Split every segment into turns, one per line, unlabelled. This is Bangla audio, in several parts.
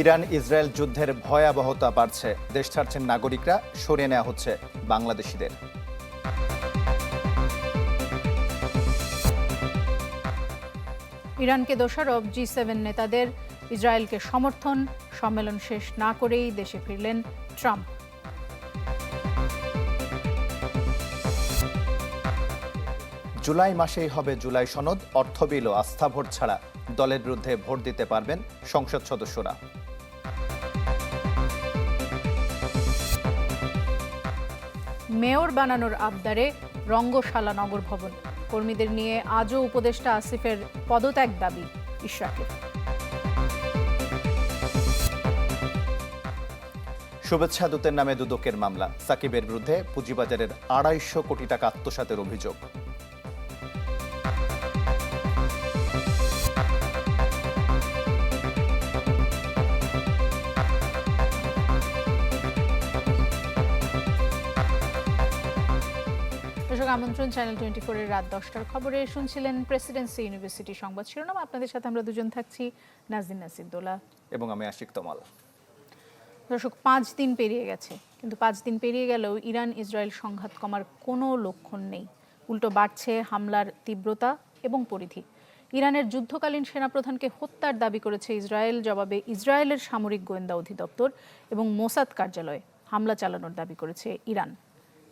ইরান ইসরায়েল যুদ্ধের ভয়াবহতা বাড়ছে দেশ ছাড়ছেন নাগরিকরা সরিয়ে নেওয়া হচ্ছে বাংলাদেশিদের
ইরানকে দোষারোপ জি সেভেন নেতাদের ইসরায়েলকে সমর্থন সম্মেলন শেষ না করেই দেশে ফিরলেন ট্রাম্প
জুলাই মাসেই হবে জুলাই সনদ অর্থবিল ও আস্থা ভোট ছাড়া দলের বিরুদ্ধে ভোট দিতে পারবেন সংসদ সদস্যরা
মেয়র বানানোর আবদারে রঙ্গশালা নগর ভবন কর্মীদের নিয়ে আজও উপদেষ্টা আসিফের পদত্যাগ দাবি ঈশ্বরকে
শুভেচ্ছা দূতের নামে দুদকের মামলা সাকিবের বিরুদ্ধে পুঁজিবাজারের আড়াইশো কোটি টাকা আত্মসাতের অভিযোগ
আমন্ত্রণ চ্যানেল টোয়েন্টি ফোরের রাত দশটার খবরে শুনছিলেন প্রেসিডেন্সি ইউনিভার্সিটি সংবাদ শিরোনাম আপনাদের সাথে আমরা দুজন থাকছি নাজদিন
নাসিদোলা এবং আমি আশিক তমাল
দর্শক পাঁচ দিন পেরিয়ে গেছে কিন্তু পাঁচ দিন পেরিয়ে গেলেও ইরান ইসরায়েল সংঘাত কমার কোনো লক্ষণ নেই উল্টো বাড়ছে হামলার তীব্রতা এবং পরিধি ইরানের যুদ্ধকালীন সেনাপ্রধানকে হত্যার দাবি করেছে ইসরায়েল জবাবে ইসরায়েলের সামরিক গোয়েন্দা অধিদপ্তর এবং মোসাদ কার্যালয়ে হামলা চালানোর দাবি করেছে ইরান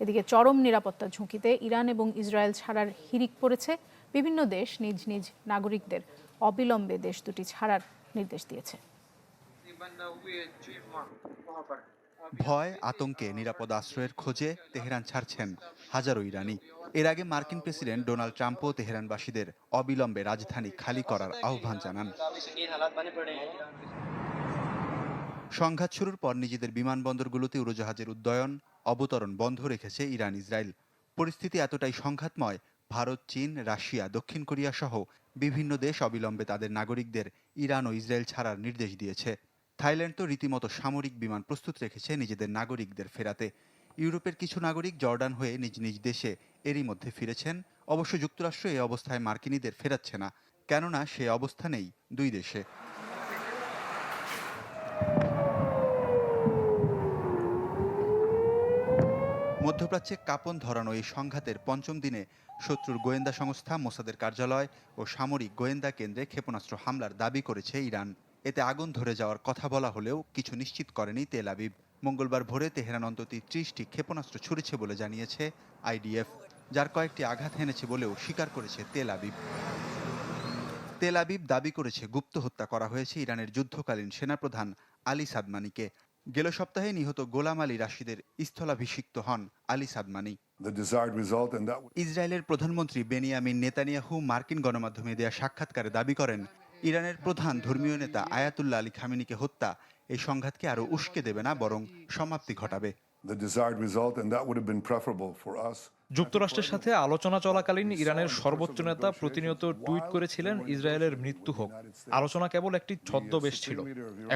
এদিকে চরম নিরাপত্তা ঝুঁকিতে ইরান এবং ইসরায়েল ছাড়ার হিরিক পড়েছে বিভিন্ন দেশ নিজ নিজ নাগরিকদের অবিলম্বে দেশ দুটি ছাড়ার নির্দেশ দিয়েছে
ভয় আতঙ্কে নিরাপদ আশ্রয়ের খোঁজে তেহরান ছাড়ছেন হাজারো ইরানি এর আগে মার্কিন প্রেসিডেন্ট ডোনাল্ড ট্রাম্পও তেহরানবাসীদের অবিলম্বে রাজধানী খালি করার আহ্বান জানান সংঘাত শুরুর পর নিজেদের বিমানবন্দরগুলোতে উড়োজাহাজের উদ্যয়ন অবতরণ বন্ধ রেখেছে ইরান ইসরায়েল পরিস্থিতি এতটাই সংঘাতময় ভারত চীন রাশিয়া দক্ষিণ কোরিয়া সহ বিভিন্ন দেশ অবিলম্বে তাদের নাগরিকদের ইরান ও ইসরায়েল ছাড়ার নির্দেশ দিয়েছে থাইল্যান্ড তো রীতিমতো সামরিক বিমান প্রস্তুত রেখেছে নিজেদের নাগরিকদের ফেরাতে ইউরোপের কিছু নাগরিক জর্ডান হয়ে নিজ নিজ দেশে এরই মধ্যে ফিরেছেন অবশ্য যুক্তরাষ্ট্র এই অবস্থায় মার্কিনীদের ফেরাচ্ছে না কেননা সে অবস্থা নেই দুই দেশে মধ্যপ্রাচ্যে কাপন ধরানো এই সংঘাতের পঞ্চম দিনে শত্রুর গোয়েন্দা সংস্থা মোসাদের কার্যালয় ও সামরিক গোয়েন্দা কেন্দ্রে ক্ষেপণাস্ত্র হামলার দাবি করেছে ইরান এতে আগুন ধরে যাওয়ার কথা বলা হলেও কিছু নিশ্চিত করেনি তেল আবিব মঙ্গলবার ভোরে তেহরান অন্তত ত্রিশটি ক্ষেপণাস্ত্র ছুড়েছে বলে জানিয়েছে আইডিএফ যার কয়েকটি আঘাত হেনেছে বলেও স্বীকার করেছে তেল আবিব তেল আবিব দাবি করেছে গুপ্ত হত্যা করা হয়েছে ইরানের যুদ্ধকালীন সেনাপ্রধান আলী সাদমানিকে গেল সপ্তাহে নিহত গোলাম আলী রাশিদের স্থলাভিষিক্ত হন আলী সাদমানি ইসরায়েলের প্রধানমন্ত্রী বেনিয়ামিন নেতানিয়াহু মার্কিন গণমাধ্যমে দেয়া সাক্ষাৎকারে দাবি করেন ইরানের প্রধান ধর্মীয় নেতা আয়াতুল্লাহ আলী খামিনিকে হত্যা এই সংঘাতকে আরও উস্কে দেবে না বরং সমাপ্তি ঘটাবে The desired result, and that would have been preferable for us. যুক্তরাষ্ট্রের সাথে আলোচনা চলাকালীন ইরানের সর্বোচ্চ নেতা প্রতিনিয়ত টুইট করেছিলেন ইসরায়েলের মৃত্যু হোক আলোচনা কেবল একটি ছদ্মবেশ ছিল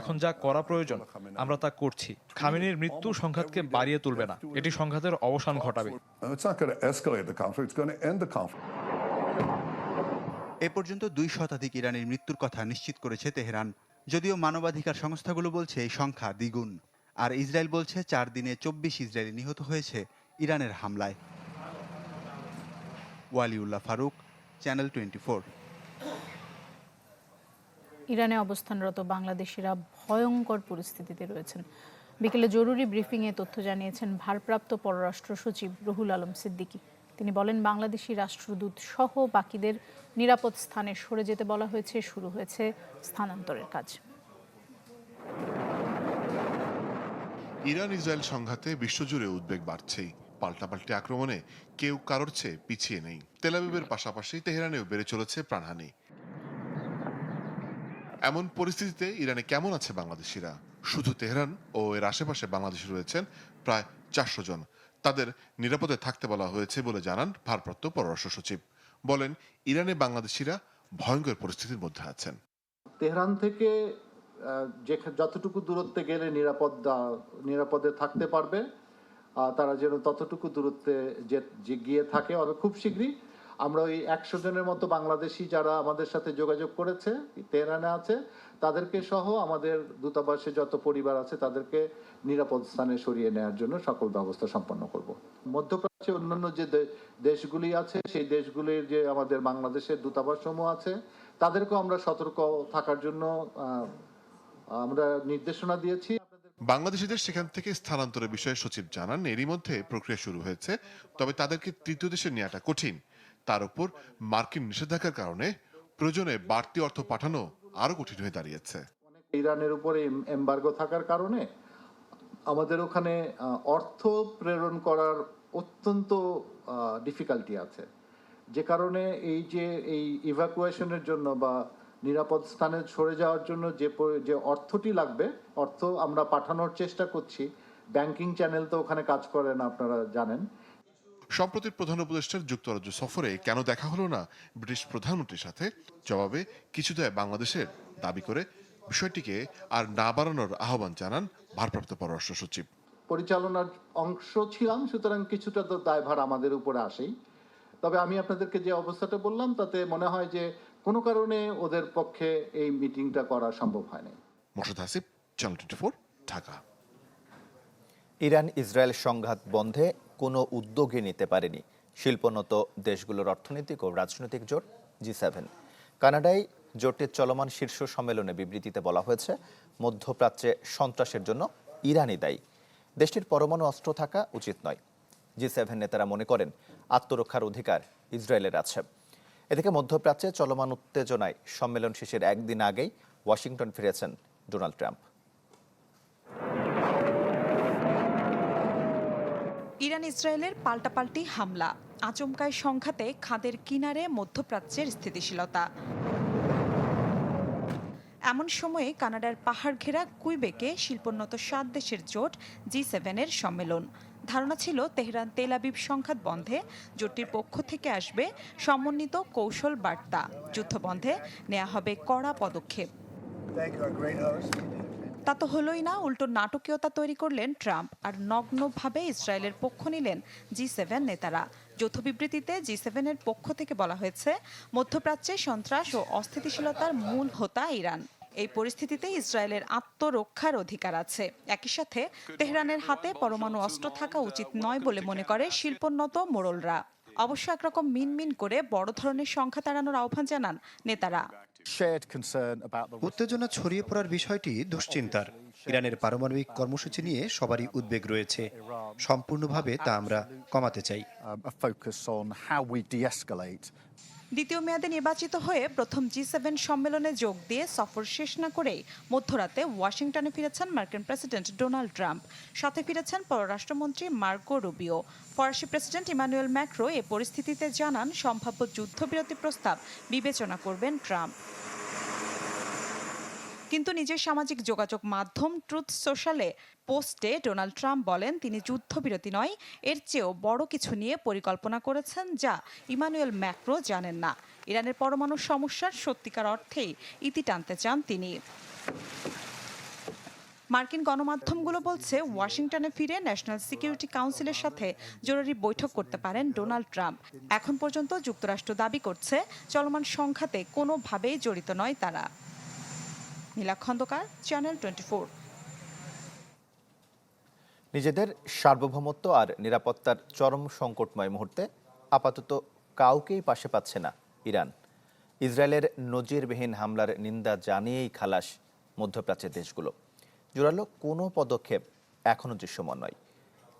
এখন যা করা প্রয়োজন আমরা তা করছি খামিনির মৃত্যু সংঘাতকে বাড়িয়ে তুলবে না এটি সংঘাতের অবসান ঘটাবে এ পর্যন্ত দুই শতাধিক ইরানের মৃত্যুর কথা নিশ্চিত করেছে তেহরান যদিও মানবাধিকার সংস্থাগুলো বলছে এই সংখ্যা দ্বিগুণ আর ইসরায়েল বলছে চার দিনে চব্বিশ ইসরায়েলি নিহত হয়েছে ইরানের হামলায় ওয়ালিউল্লাহ ফারুক চ্যানেল টোয়েন্টি
ইরানে অবস্থানরত বাংলাদেশিরা ভয়ঙ্কর পরিস্থিতিতে রয়েছেন বিকেলে জরুরি ব্রিফিংয়ে তথ্য জানিয়েছেন ভারপ্রাপ্ত পররাষ্ট্র সচিব রুহুল আলম সিদ্দিকী তিনি বলেন বাংলাদেশি রাষ্ট্রদূত সহ বাকিদের নিরাপদ স্থানে সরে যেতে বলা হয়েছে শুরু হয়েছে স্থানান্তরের কাজ
ইরান ইসরায়েল সংঘাতে বিশ্বজুড়ে উদ্বেগ বাড়ছেই পাল্টাপাল্টি আক্রমণে কেউ কারোর চেয়ে পিছিয়ে নেই তেলাবিবের পাশাপাশি তেহরানেও বেড়ে চলেছে প্রাণহানি এমন পরিস্থিতিতে ইরানে কেমন আছে বাংলাদেশিরা শুধু তেহরান ও এর আশেপাশে বাংলাদেশি রয়েছেন প্রায় চারশো জন তাদের নিরাপদে থাকতে বলা হয়েছে বলে জানান ভারপ্রাপ্ত পররাষ্ট্র সচিব বলেন ইরানে বাংলাদেশিরা ভয়ঙ্কর পরিস্থিতির মধ্যে আছেন
তেহরান থেকে যতটুকু দূরত্বে গেলে নিরাপদ নিরাপদে থাকতে পারবে তারা যেন ততটুকু দূরত্বে যে গিয়ে থাকে অত খুব শীঘ্রই আমরা ওই একশো জনের মতো বাংলাদেশি যারা আমাদের সাথে যোগাযোগ করেছে তেহরানে আছে তাদেরকে সহ আমাদের দূতাবাসে যত পরিবার আছে তাদেরকে নিরাপদ স্থানে সরিয়ে নেওয়ার জন্য সকল ব্যবস্থা সম্পন্ন করব মধ্যপ্রাচ্যে অন্যান্য যে দেশগুলি আছে সেই দেশগুলির যে আমাদের বাংলাদেশের দূতাবাস সমূহ আছে তাদেরকেও আমরা সতর্ক থাকার জন্য আমরা নির্দেশনা দিয়েছি
বাংলাদেশিদের সেখান থেকে স্থানান্তরের বিষয়ে সচিব জানান এরই মধ্যে প্রক্রিয়া শুরু হয়েছে তবে তাদেরকে তৃতীয় দেশে নেওয়াটা কঠিন তার উপর মার্কিন নিষেধাজ্ঞার কারণে প্রয়োজনে বাড়তি অর্থ পাঠানো আরো কঠিন হয়ে দাঁড়িয়েছে ইরানের
উপরে এম্বার্গো থাকার কারণে আমাদের ওখানে অর্থ প্রেরণ করার অত্যন্ত ডিফিকাল্টি আছে যে কারণে এই যে এই ইভাকুয়েশনের জন্য বা নিরাপদ স্থানে সরে যাওয়ার জন্য যে যে অর্থটি লাগবে অর্থ আমরা পাঠানোর চেষ্টা করছি ব্যাংকিং চ্যানেল তো ওখানে কাজ করে না আপনারা জানেন
সম্প্রতি প্রধান উপদেষ্টার যুক্তরাজ্য সফরে কেন দেখা হলো না ব্রিটিশ প্রধানমন্ত্রীর সাথে জবাবে কিছুটা বাংলাদেশের দাবি করে বিষয়টিকে আর না বাড়ানোর আহ্বান জানান ভারপ্রাপ্ত পররাষ্ট্র সচিব
পরিচালনার অংশ ছিলাম সুতরাং কিছুটা তো দায়ভার আমাদের উপরে আসেই তবে আমি আপনাদেরকে যে অবস্থাটা বললাম তাতে মনে হয় যে কোনো কারণে ওদের পক্ষে এই মিটিংটা করা সম্ভব হয়নি
Moshad Hasib channel twenty four Dhaka Iran Israel সংঘাত বন্ধে কোনো উদ্যোগই নিতে পারেনি শিল্পোন্নত দেশগুলোর অর্থনৈতিক ও রাজনৈতিক জোট জি সেভেন কানাডায় জোটের চলমান শীর্ষ সম্মেলনে বিবৃতিতে বলা হয়েছে মধ্যপ্রাচ্যে সন্ত্রাসের জন্য ইরানই দায়ী দেশটির পরমাণু অস্ত্র থাকা উচিত নয় জি সেভেন নেতারা মনে করেন আত্মরক্ষার অধিকার ইসরায়েলের আছে এদিকে মধ্যপ্রাচ্যে চলমান উত্তেজনায় সম্মেলন শেষের একদিন আগেই ওয়াশিংটন ফিরেছেন ডোনাল্ড ট্রাম্প
ইরান ইসরায়েলের পাল্টাপাল্টি হামলা আচমকায় সংঘাতে খাদের কিনারে মধ্যপ্রাচ্যের স্থিতিশীলতা এমন সময়ে কানাডার পাহাড় ঘেরা কুইবেকে শিল্পোন্নত সাত দেশের জোট জি সেভেনের সম্মেলন ধারণা ছিল তেহরান তেল আবিব সংঘাত বন্ধে জোটটির পক্ষ থেকে আসবে সমন্বিত কৌশল বার্তা যুদ্ধবন্ধে নেওয়া হবে কড়া পদক্ষেপ তা তো হলোই না উল্টো নাটকীয়তা তৈরি করলেন ট্রাম্প আর নগ্নভাবে ইসরায়েলের পক্ষ নিলেন জি সেভেন নেতারা যৌথ বিবৃতিতে জি সেভেনের পক্ষ থেকে বলা হয়েছে মধ্যপ্রাচ্যে সন্ত্রাস ও অস্থিতিশীলতার মূল হোতা ইরান এই পরিস্থিতিতে ইসরায়েলের আত্মরক্ষার অধিকার আছে একই সাথে তেহরানের হাতে পরমাণু অস্ত্র থাকা uh, উচিত নয় বলে মনে করে শিল্পোন্নত মোড়লরা অবশ্য একরকম মিনমিন করে বড় ধরনের সংখ্যা তাড়ানোর আহ্বান জানান নেতারা
উত্তেজনা ছড়িয়ে পড়ার বিষয়টি দুশ্চিন্তার ইরানের পারমাণবিক কর্মসূচি নিয়ে সবারই উদ্বেগ রয়েছে সম্পূর্ণভাবে তা আমরা কমাতে চাই um,
দ্বিতীয় মেয়াদে নির্বাচিত হয়ে প্রথম জি সেভেন সম্মেলনে যোগ দিয়ে সফর শেষ না করেই মধ্যরাতে ওয়াশিংটনে ফিরেছেন মার্কিন প্রেসিডেন্ট ডোনাল্ড ট্রাম্প সাথে ফিরেছেন পররাষ্ট্রমন্ত্রী মার্কো রুবিও ফরাসি প্রেসিডেন্ট ইমানুয়েল ম্যাক্রো এ পরিস্থিতিতে জানান সম্ভাব্য যুদ্ধবিরতি প্রস্তাব বিবেচনা করবেন ট্রাম্প কিন্তু নিজের সামাজিক যোগাযোগ মাধ্যম ট্রুথ সোশ্যালে পোস্টে ডোনাল্ড ট্রাম্প বলেন তিনি যুদ্ধবিরতি নয় এর চেয়েও বড় কিছু নিয়ে পরিকল্পনা করেছেন যা ইমানুয়েল ম্যাক্রো জানেন না ইরানের পরমাণু সমস্যার সত্যিকার অর্থেই ইতি টানতে চান তিনি মার্কিন গণমাধ্যমগুলো বলছে ওয়াশিংটনে ফিরে ন্যাশনাল সিকিউরিটি কাউন্সিলের সাথে জরুরি বৈঠক করতে পারেন ডোনাল্ড ট্রাম্প এখন পর্যন্ত যুক্তরাষ্ট্র দাবি করছে চলমান সংঘাতে কোনোভাবেই জড়িত নয় তারা নীলাক্ষন্দকার চ্যানেল টোয়েন্টি
নিজেদের সার্বভৌমত্ব আর নিরাপত্তার চরম সংকটময় মুহূর্তে আপাতত কাউকেই পাশে পাচ্ছে না ইরান ইসরায়েলের নজিরবিহীন হামলার নিন্দা জানিয়েই খালাস মধ্যপ্রাচ্যের দেশগুলো জোরালো কোনো পদক্ষেপ এখনও দৃশ্যমান নয়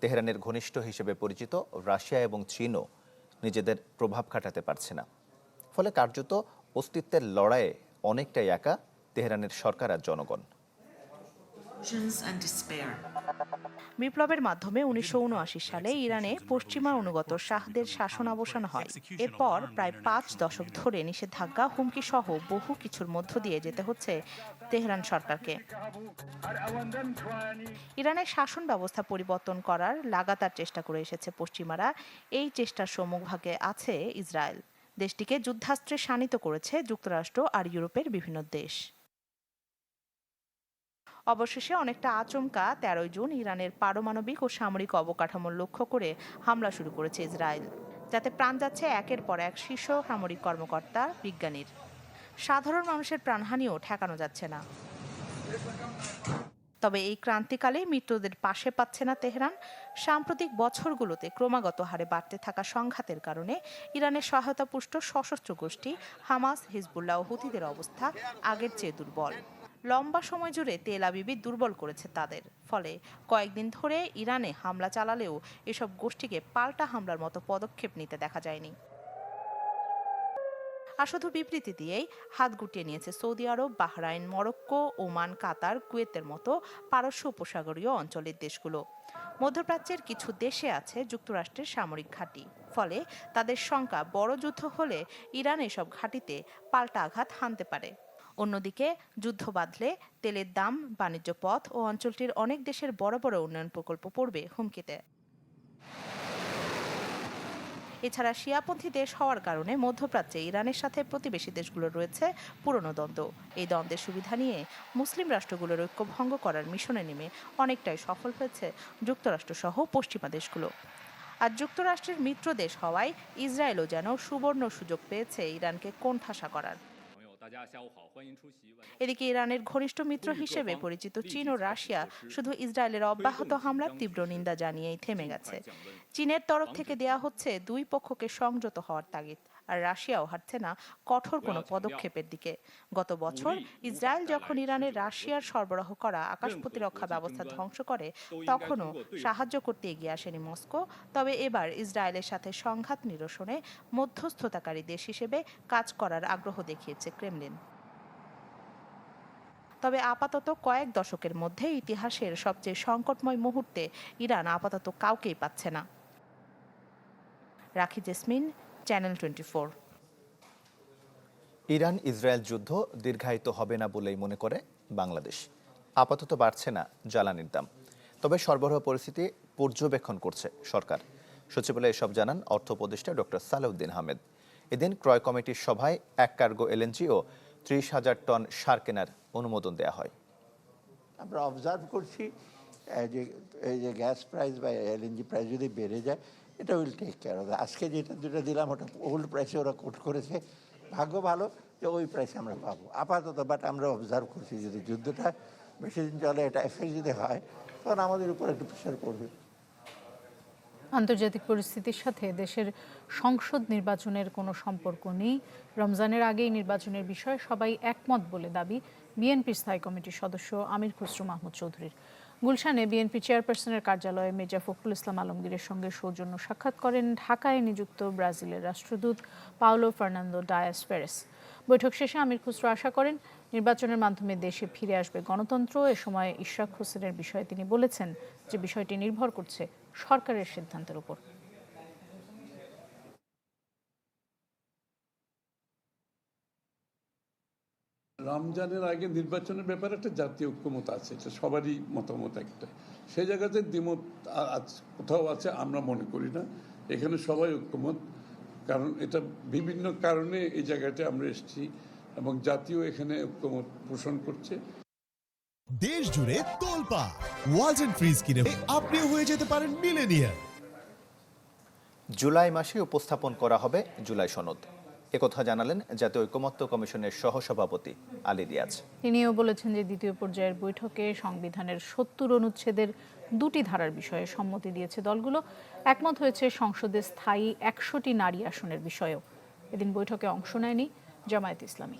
তেহরানের ঘনিষ্ঠ হিসেবে পরিচিত রাশিয়া এবং চীনও নিজেদের প্রভাব খাটাতে পারছে না ফলে কার্যত অস্তিত্বের লড়াইয়ে অনেকটাই একা তেহরানের সরকার আর জনগণ
বিপ্লবের মাধ্যমে উনিশশো সালে ইরানে পশ্চিমা অনুগত শাহদের শাসন অবসান হয় এরপর প্রায় পাঁচ দশক ধরে নিষেধাজ্ঞা হুমকি সহ বহু কিছুর মধ্য দিয়ে যেতে হচ্ছে তেহরান সরকারকে ইরানের শাসন ব্যবস্থা পরিবর্তন করার লাগাতার চেষ্টা করে এসেছে পশ্চিমারা এই চেষ্টার সমুখভাগে আছে ইসরায়েল দেশটিকে যুদ্ধাস্ত্রে শানিত করেছে যুক্তরাষ্ট্র আর ইউরোপের বিভিন্ন দেশ অবশেষে অনেকটা আচমকা তেরোই জুন ইরানের পারমাণবিক ও সামরিক অবকাঠামো লক্ষ্য করে হামলা শুরু করেছে ইসরায়েল যাতে প্রাণ যাচ্ছে একের পর এক শীর্ষ সামরিক কর্মকর্তা বিজ্ঞানীর সাধারণ মানুষের প্রাণহানিও ঠেকানো যাচ্ছে না তবে এই ক্রান্তিকালে মৃত্যুদের পাশে পাচ্ছে না তেহরান সাম্প্রতিক বছরগুলোতে ক্রমাগত হারে বাড়তে থাকা সংঘাতের কারণে ইরানের সহায়তাপুষ্ট সশস্ত্র গোষ্ঠী হামাস হিজবুল্লাহ ও হুতিদের অবস্থা আগের চেয়ে দুর্বল লম্বা সময় জুড়ে তেল আবিবি দুর্বল করেছে তাদের ফলে কয়েকদিন ধরে ইরানে হামলা চালালেও এসব গোষ্ঠীকে পাল্টা হামলার মতো পদক্ষেপ নিতে দেখা যায়নি আর শুধু বিবৃতি দিয়েই হাত গুটিয়ে নিয়েছে Saudi Arab Bahrain Morocco Oman Qatar কুয়েতের মতো পারস্য উপসাগরীয় অঞ্চলের দেশগুলো মধ্যপ্রাচ্যের কিছু দেশে আছে যুক্তরাষ্ট্রের সামরিক ঘাঁটি ফলে তাদের শঙ্কা বড় যুদ্ধ হলে ইরান এসব ঘাঁটিতে পাল্টা আঘাত হানতে পারে অন্যদিকে যুদ্ধ বাঁধলে তেলের দাম বাণিজ্য পথ ও অঞ্চলটির অনেক দেশের বড় বড় উন্নয়ন প্রকল্প পড়বে হুমকিতে এছাড়া শিয়াপন্থী দেশ হওয়ার কারণে মধ্যপ্রাচ্যে ইরানের সাথে প্রতিবেশী দেশগুলোর রয়েছে পুরনো দ্বন্দ্ব এই দ্বন্দ্বের সুবিধা নিয়ে মুসলিম রাষ্ট্রগুলোর ঐক্য ভঙ্গ করার মিশনে নেমে অনেকটাই সফল হয়েছে যুক্তরাষ্ট্রসহ পশ্চিমা দেশগুলো আর যুক্তরাষ্ট্রের মিত্র দেশ হওয়ায় ইসরায়েলও যেন সুবর্ণ সুযোগ পেয়েছে ইরানকে কোণঠাসা করার এদিকে ইরানের ঘনিষ্ঠ মিত্র হিসেবে পরিচিত চীন ও রাশিয়া শুধু ইসরায়েলের অব্যাহত হামলার তীব্র নিন্দা জানিয়েই থেমে গেছে চীনের তরফ থেকে দেয়া হচ্ছে দুই পক্ষকে সংযত হওয়ার তাগিদ আর রাশিয়াও হাঁটছে না কঠোর কোনো আচ্ছা, পদক্ষেপের দিকে গত বছর ইসরায়েল যখন ইরানের রাশিয়ার সরবরাহ করা আকাশ প্রতিরক্ষা ব্যবস্থা ধ্বংস করে তখনও সাহায্য করতে এগিয়ে আসেনি মস্কো তবে এবার ইসরায়েলের সাথে সংঘাত নিরসনে মধ্যস্থতাকারী দেশ হিসেবে কাজ করার আগ্রহ দেখিয়েছে ক্রেমলিন তবে আপাতত কয়েক দশকের মধ্যে ইতিহাসের সবচেয়ে সংকটময় মুহূর্তে ইরান আপাতত কাউকেই পাচ্ছে না Rakhi Jesmin channel twenty
Iran Israel যুদ্ধ দীর্ঘায়িত হবে না বলেই মনে করে বাংলাদেশ আপাতত বাড়ছে না জ্বালানির দাম তবে সরবরাহ পরিস্থিতি পর্যবেক্ষণ করছে সরকার সচিবালয়ে এসব জানান অর্থ উপদেষ্টা ডক্টর সালাউদ্দিন আহমেদ এদিন ক্রয় কমিটির সভায় এক কার্গো এলএনজি ও ত্রিশ হাজার টন সার কেনার অনুমোদন দেওয়া হয়
আমরা অবজার্ভ করছি যে এই যে গ্যাস প্রাইস বা এলএনজি প্রাইস যদি বেড়ে যায় এটা উইল টেক কেয়ার অফ আজকে যেটা দুটা দিলাম ওটা ওল্ড প্রাইসে ওরা কোট করেছে ভাগ্য ভালো যে ওই প্রাইসে আমরা পাবো আপাতত বাট আমরা অবজার্ভ করছি যদি যুদ্ধটা বেশি দিন চলে এটা এফেক্ট যদি হয় তখন আমাদের উপর একটু প্রেশার পড়বে
আন্তর্জাতিক পরিস্থিতির সাথে দেশের সংসদ নির্বাচনের কোনো সম্পর্ক নেই রমজানের আগেই নির্বাচনের বিষয়ে সবাই একমত বলে দাবি বিএনপির স্থায়ী কমিটির সদস্য আমির খুসরু মাহমুদ চৌধুরীর গুলশানে বিএনপি চেয়ারপারসনের কার্যালয়ে মির্জা ফখরুল ইসলাম আলমগীরের সঙ্গে সৌজন্য সাক্ষাৎ করেন ঢাকায় নিযুক্ত ব্রাজিলের রাষ্ট্রদূত পাওলো ফার্নান্দো ডায়াস ফেরেস বৈঠক শেষে আমির খুচরো আশা করেন নির্বাচনের মাধ্যমে দেশে ফিরে আসবে গণতন্ত্র এ সময় ইশরাক হোসেনের বিষয়ে তিনি বলেছেন যে বিষয়টি নির্ভর করছে সরকারের সিদ্ধান্তের উপর
রমজানের আগে নির্বাচনের ব্যাপারে একটা জাতীয় ঐক্যমত আছে এটা সবারই মতামত একটা সে জায়গাতে দ্বিমত কোথাও আছে আমরা মনে করি না এখানে সবাই ঐক্যমত কারণ এটা বিভিন্ন কারণে এই জায়গাতে আমরা এসেছি এবং জাতীয় এখানে ঐক্যমত পোষণ করছে
দেশ জুড়ে তোলপা ওয়াজ এন্ড ফ্রিজ কিনে আপনিও হয়ে যেতে পারেন মিলেনিয়ার জুলাই মাসে উপস্থাপন করা হবে জুলাই সনদ একথা জানালেন জাতীয় ঐকমত্য কমিশনের সহসভাপতি আলী দিয়াজ
তিনিও বলেছেন যে দ্বিতীয় পর্যায়ের বৈঠকে সংবিধানের সত্তর অনুচ্ছেদের দুটি ধারার বিষয়ে সম্মতি দিয়েছে দলগুলো একমত হয়েছে সংসদে স্থায়ী একশোটি নারী আসনের বিষয়েও এদিন বৈঠকে অংশ নেয়নি জামায়াত ইসলামী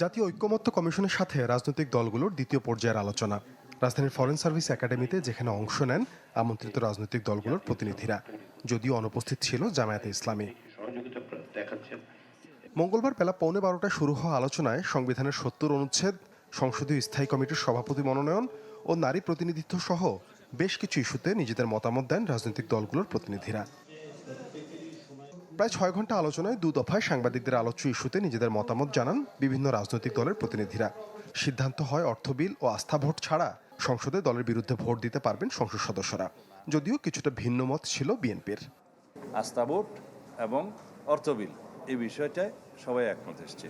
জাতীয় ঐক্যমত্য কমিশনের সাথে রাজনৈতিক দলগুলোর দ্বিতীয় পর্যায়ের আলোচনা রাজধানীর ফরেন সার্ভিস একাডেমিতে যেখানে অংশ নেন আমন্ত্রিত রাজনৈতিক দলগুলোর প্রতিনিধিরা যদিও অনুপস্থিত ছিল জামায়াতে ইসলামী মঙ্গলবার বেলা পৌনে বারোটায় শুরু হওয়া আলোচনায় সংবিধানের সত্তর অনুচ্ছেদ সংসদীয় স্থায়ী কমিটির সভাপতি মনোনয়ন ও নারী প্রতিনিধিত্ব সহ বেশ কিছু ইস্যুতে নিজেদের মতামত দেন রাজনৈতিক দলগুলোর প্রতিনিধিরা প্রায় ছয় ঘন্টা আলোচনায় দু দফায় সাংবাদিকদের আলোচ্য ইস্যুতে নিজেদের মতামত জানান বিভিন্ন রাজনৈতিক দলের প্রতিনিধিরা সিদ্ধান্ত হয় অর্থ বিল ও আস্থা ভোট ছাড়া সংসদে দলের বিরুদ্ধে ভোট দিতে পারবেন সংসদ সদস্যরা যদিও কিছুটা ভিন্ন মত ছিল বিএনপির
আস্থা ভোট এবং অর্থ বিল এই বিষয়টায় সবাই একমত এসছে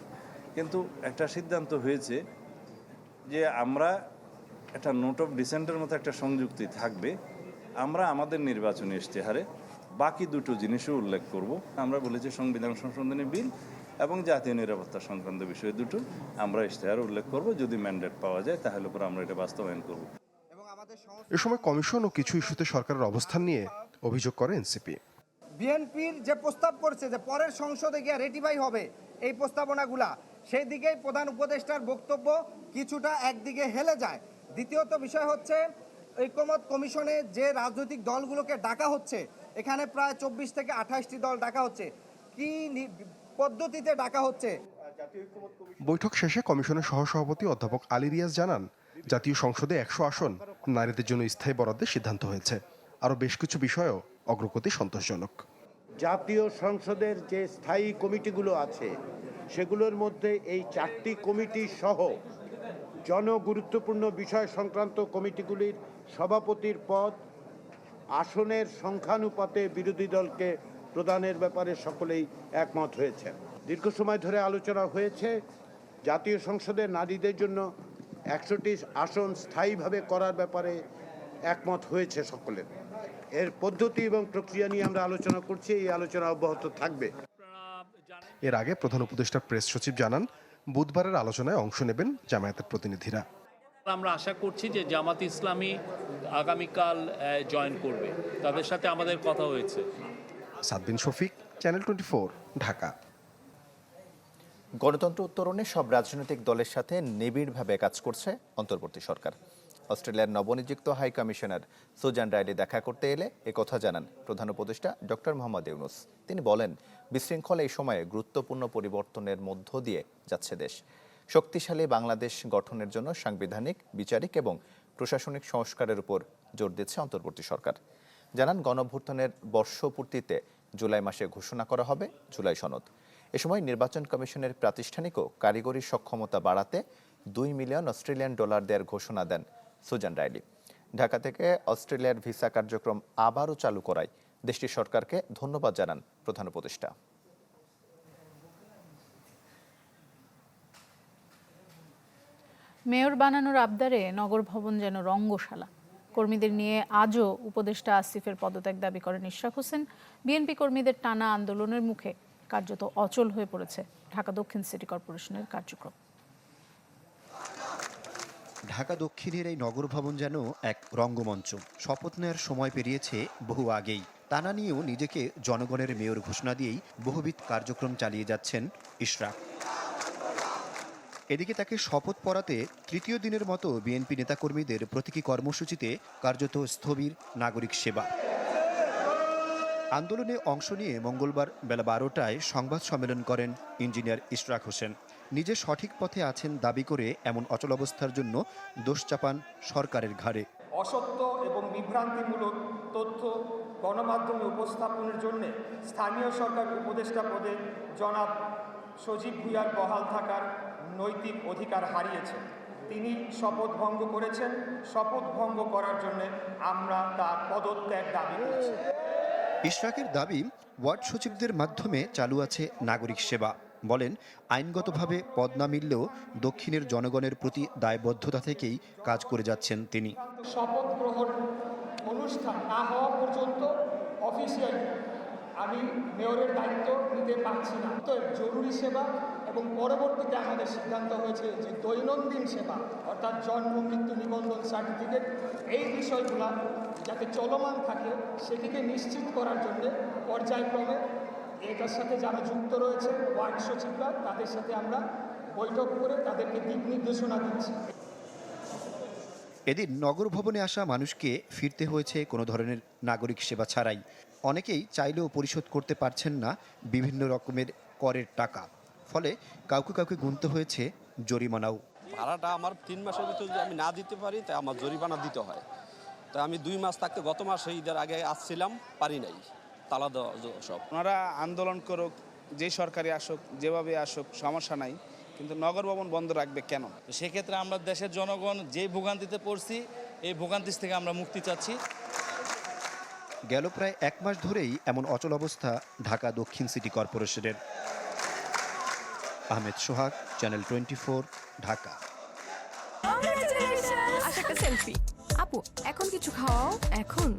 কিন্তু একটা সিদ্ধান্ত হয়েছে যে আমরা একটা নোট অফ ডিসেন্টের মতো একটা সংযুক্তি থাকবে আমরা আমাদের নির্বাচনী ইশতেহারে বাকি দুটো জিনিসও উল্লেখ করব আমরা বলেছি সংবিধান সংশোধনী বিল এবং জাতীয় নিরাপত্তা সংক্রান্ত বিষয় দুটো আমরা ইশতেহার উল্লেখ করব যদি ম্যান্ডেট পাওয়া যায় তাহলে পরে আমরা এটা বাস্তবায়ন করব
এ সময় কমিশন ও কিছু ইস্যুতে সরকারের অবস্থান নিয়ে অভিযোগ করে এনসিপি
বিএনপির যে প্রস্তাব করছে যে পরের সংসদে গিয়ে রেটিফাই হবে এই প্রস্তাবনাগুলা সেই দিকেই প্রধান উপদেষ্টার বক্তব্য কিছুটা একদিকে হেলে যায় দ্বিতীয়ত বিষয় হচ্ছে ঐক্যমত কমিশনে যে রাজনৈতিক দলগুলোকে ডাকা হচ্ছে এখানে প্রায় চব্বিশ থেকে আঠাশটি দল ডাকা হচ্ছে কি পদ্ধতিতে ডাকা হচ্ছে
বৈঠক শেষে কমিশনের সহসভাপতি অধ্যাপক আলী রিয়াজ জানান জাতীয় সংসদে একশো আসন নারীদের জন্য স্থায়ী বরাদ্দের সিদ্ধান্ত হয়েছে আরও বেশ কিছু বিষয়েও অগ্রগতি সন্তোষজনক
জাতীয় সংসদের যে স্থায়ী কমিটিগুলো আছে সেগুলোর মধ্যে এই চারটি কমিটি সহ জনগুরুত্বপূর্ণ বিষয় সংক্রান্ত কমিটিগুলির সভাপতির পদ আসনের সংখ্যানুপাতে বিরোধী দলকে প্রদানের ব্যাপারে সকলেই একমত হয়েছে দীর্ঘ সময় ধরে আলোচনা হয়েছে জাতীয় সংসদে নারীদের জন্য একশোটি আসন স্থায়ীভাবে করার ব্যাপারে একমত হয়েছে সকলের এর পদ্ধতি এবং প্রক্রিয়া নিয়ে আমরা আলোচনা করছি এই আলোচনা অব্যাহত থাকবে
এর আগে প্রধান উপদেষ্টা প্রেস সচিব জানান বুধবারের আলোচনায় অংশ নেবেন জামায়াতের প্রতিনিধিরা
আমরা আশা করছি যে জামাত ইসলামী আগামীকাল জয়েন করবে তাদের সাথে আমাদের কথা হয়েছে
সাদবিন শফিক চ্যানেল টোয়েন্টি ঢাকা গণতন্ত্র উত্তরণে সব রাজনৈতিক দলের সাথে নিবিড়ভাবে কাজ করছে অন্তর্বর্তী সরকার অস্ট্রেলিয়ার নবনিযুক্ত হাই কমিশনার সুজান রায়লি দেখা করতে এলে কথা জানান প্রধান উপদেষ্টা ডক্টর মোহাম্মদ ইউনুস তিনি বলেন বিশৃঙ্খল এই সময়ে গুরুত্বপূর্ণ পরিবর্তনের মধ্য দিয়ে যাচ্ছে দেশ শক্তিশালী বাংলাদেশ গঠনের জন্য সাংবিধানিক বিচারিক এবং প্রশাসনিক সংস্কারের উপর জোর দিচ্ছে অন্তর্বর্তী সরকার জানান গণভ্যুত্থানের বর্ষপূর্তিতে জুলাই মাসে ঘোষণা করা হবে জুলাই সনদ এ সময় নির্বাচন কমিশনের প্রাতিষ্ঠানিক ও কারিগরি সক্ষমতা বাড়াতে দুই মিলিয়ন অস্ট্রেলিয়ান ডলার দেওয়ার ঘোষণা দেন সুজান রাইলি ঢাকা থেকে অস্ট্রেলিয়ার ভিসা কার্যক্রম আবারও চালু করায় দেশটির সরকারকে ধন্যবাদ জানান প্রধান উপদেষ্টা
মেয়র বানানোর আবদারে নগর ভবন যেন রঙ্গশালা কর্মীদের নিয়ে আজও উপদেষ্টা আসিফের পদত্যাগ দাবি করেন ইশরাক হোসেন বিএনপি কর্মীদের টানা আন্দোলনের মুখে কার্যত অচল হয়ে পড়েছে ঢাকা দক্ষিণ সিটি কর্পোরেশনের কার্যক্রম
ঢাকা দক্ষিণের এই নগর ভবন যেন এক রঙ্গমঞ্চ শপথ নেওয়ার সময় পেরিয়েছে বহু আগেই তানা নিয়েও নিজেকে জনগণের মেয়র ঘোষণা দিয়েই বহুবিধ কার্যক্রম চালিয়ে যাচ্ছেন ইশরাক এদিকে তাকে শপথ পড়াতে তৃতীয় দিনের মতো বিএনপি নেতাকর্মীদের প্রতীকী কর্মসূচিতে কার্যত স্থবির নাগরিক সেবা আন্দোলনে অংশ নিয়ে মঙ্গলবার বেলা বারোটায় সংবাদ সম্মেলন করেন ইঞ্জিনিয়ার ইশরাক হোসেন নিজে সঠিক পথে আছেন দাবি করে এমন অচলাবস্থার জন্য দোষ চাপান সরকারের ঘাড়ে
অসত্য এবং বিভ্রান্তিমূলক তথ্য গণমাধ্যমে উপস্থাপনের জন্য স্থানীয় সরকার উপদেষ্টা পদে জনাব সজীব ভুইয়ার বহাল থাকার নৈতিক অধিকার হারিয়েছেন তিনি শপথ ভঙ্গ করেছেন শপথ ভঙ্গ করার জন্য আমরা তার পদত্যাগ দাবি করেছি
ইশরাকের দাবি ওয়ার্ড সচিবদের মাধ্যমে চালু আছে নাগরিক সেবা বলেন আইনগতভাবে পদ না মিললেও দক্ষিণের জনগণের প্রতি দায়বদ্ধতা থেকেই কাজ করে যাচ্ছেন তিনি শপথ
গ্রহণ অনুষ্ঠান না হওয়া পর্যন্ত অফিসিয়ালি আমি মেয়রের দায়িত্ব নিতে পারছি না তো জরুরি সেবা এবং পরবর্তীতে আমাদের সিদ্ধান্ত হয়েছে যে দৈনন্দিন সেবা অর্থাৎ জন্ম মৃত্যু নিবন্ধন সার্টিফিকেট এই বিষয়গুলো যাতে চলমান থাকে সেটিকে নিশ্চিত করার জন্যে পর্যায়ক্রমে এটার সাথে যারা যুক্ত রয়েছে ওয়ার্ড সচিবরা তাদের সাথে আমরা বৈঠক করে তাদেরকে দিক নির্দেশনা দিচ্ছি
এদিন নগর ভবনে আসা মানুষকে ফিরতে হয়েছে কোনো ধরনের নাগরিক সেবা ছাড়াই অনেকেই চাইলেও পরিশোধ করতে পারছেন না বিভিন্ন রকমের করের টাকা ফলে কাউকে কাউকে গুনতে হয়েছে জরিমানাও
ভাড়াটা আমার তিন মাসের ভিতরে যদি আমি না দিতে পারি তাই আমার জরিমানা দিতে হয় তো আমি দুই মাস থাকতে গত মাসে ঈদের আগে আসছিলাম পারি নাই তালা দেওয়া
সব ওনারা আন্দোলন করুক যে সরকারি আসুক যেভাবে আসুক সমস্যা নাই কিন্তু নগর ভবন
বন্ধ রাখবে কেন সেক্ষেত্রে আমরা দেশের জনগণ যে ভোগান্তিতে পড়ছি এই ভোগান্তি থেকে আমরা মুক্তি চাচ্ছি
গেল প্রায় এক মাস ধরেই এমন অচল অবস্থা ঢাকা দক্ষিণ সিটি কর্পোরেশনের Ahmed Sohag channel twenty Dhaka
selfie আপু এখন কিছু খাওয়াও এখন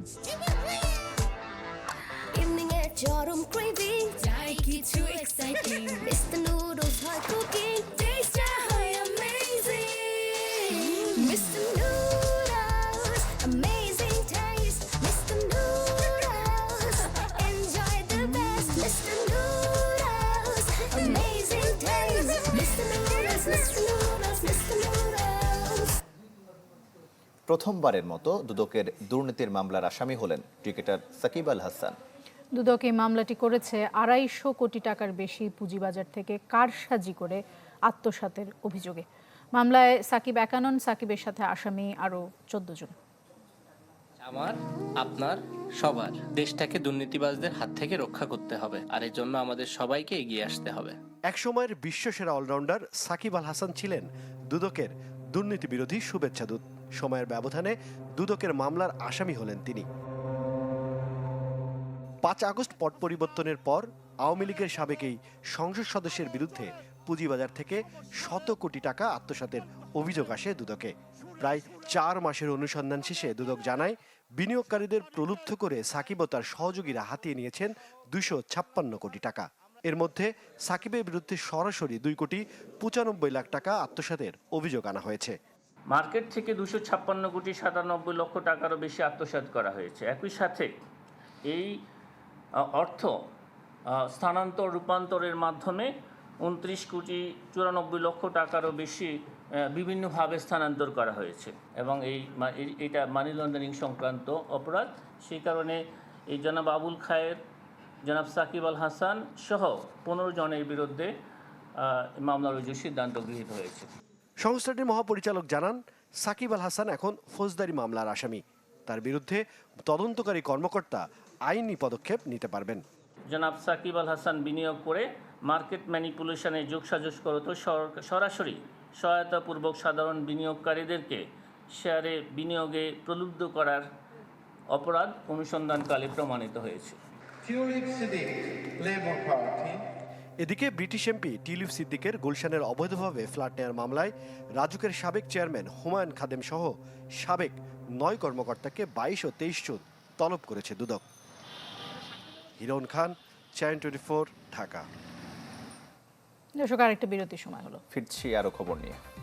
ইভিনিং এর চরম ক্রেভিং চাই কিছু exciting miss the noodles cooking
প্রথমবারের মতো দুদকের দুর্নীতির মামলার আসামি হলেন ক্রিকেটার সাকিব আল হাসান
দুদক এই মামলাটি করেছে আড়াইশো কোটি টাকার বেশি পুঁজিবাজার থেকে কারসাজি করে আত্মসাতের অভিযোগে মামলায় সাকিব একানন সাকিবের সাথে আসামি আরও চোদ্দ জন
আমার আপনার সবার দেশটাকে দুর্নীতিবাজদের হাত থেকে রক্ষা করতে হবে আর এর জন্য আমাদের সবাইকে এগিয়ে আসতে হবে
একসময়ের বিশ্বসেরা অলরাউন্ডার সাকিব আল হাসান ছিলেন দুদকের দুর্নীতি বিরোধী শুভেচ্ছা দূত সময়ের ব্যবধানে দুদকের মামলার আসামি হলেন তিনি পাঁচ আগস্ট পট পরিবর্তনের পর আওয়ামী লীগের সাবেকেই সংসদ সদস্যের বিরুদ্ধে পুঁজিবাজার থেকে শত কোটি টাকা আত্মসাতের অভিযোগ আসে দুদকে প্রায় চার মাসের অনুসন্ধান শেষে দুদক জানায় বিনিয়োগকারীদের প্রলুব্ধ করে সাকিব ও তার সহযোগীরা হাতিয়ে নিয়েছেন দুশো ছাপ্পান্ন কোটি টাকা এর মধ্যে সাকিবের বিরুদ্ধে সরাসরি দুই কোটি পঁচানব্বই লাখ টাকা আত্মসাতের অভিযোগ আনা হয়েছে
মার্কেট থেকে দুশো ছাপ্পান্ন কোটি সাতানব্বই লক্ষ টাকারও বেশি আত্মসাত করা হয়েছে একই সাথে এই অর্থ স্থানান্তর রূপান্তরের মাধ্যমে উনত্রিশ কোটি চুরানব্বই লক্ষ টাকারও বেশি বিভিন্নভাবে স্থানান্তর করা হয়েছে এবং এই এটা মানি লন্ডারিং সংক্রান্ত অপরাধ সেই কারণে এই জনাব আবুল খায়ের জনাব সাকিব আল হাসান সহ পনেরো জনের বিরুদ্ধে মামলা রুজুর সিদ্ধান্ত গৃহীত হয়েছে
সংস্থাটির মহাপরিচালক জানান সাকিব আল হাসান এখন ফৌজদারি মামলার আসামি তার বিরুদ্ধে তদন্তকারী কর্মকর্তা আইনি পদক্ষেপ নিতে পারবেন
জনাব সাকিব আল হাসান বিনিয়োগ করে মার্কেট ম্যানিপুলেশনে যোগসাযোগ করত সরাসরি সহায়তাপূর্বক সাধারণ বিনিয়োগকারীদেরকে শেয়ারে বিনিয়োগে প্রলুব্ধ করার অপরাধ অনুসন্ধানকালে প্রমাণিত হয়েছে
এদিকে ব্রিটিশ এমপি টিলিফ সিদ্দিকের গুলশানের অবৈধভাবে ফ্ল্যাট নেওয়ার মামলায় রাজুকের সাবেক চেয়ারম্যান হুমায়ুন খাদেম সহ সাবেক নয় কর্মকর্তাকে বাইশ ও তেইশ জুন তলব করেছে দুদক হিরন খান চ্যান টোয়েন্টি ফোর ঢাকা
দর্শক আরেকটা বিরতির সময় হলো
ফিরছি আরো খবর নিয়ে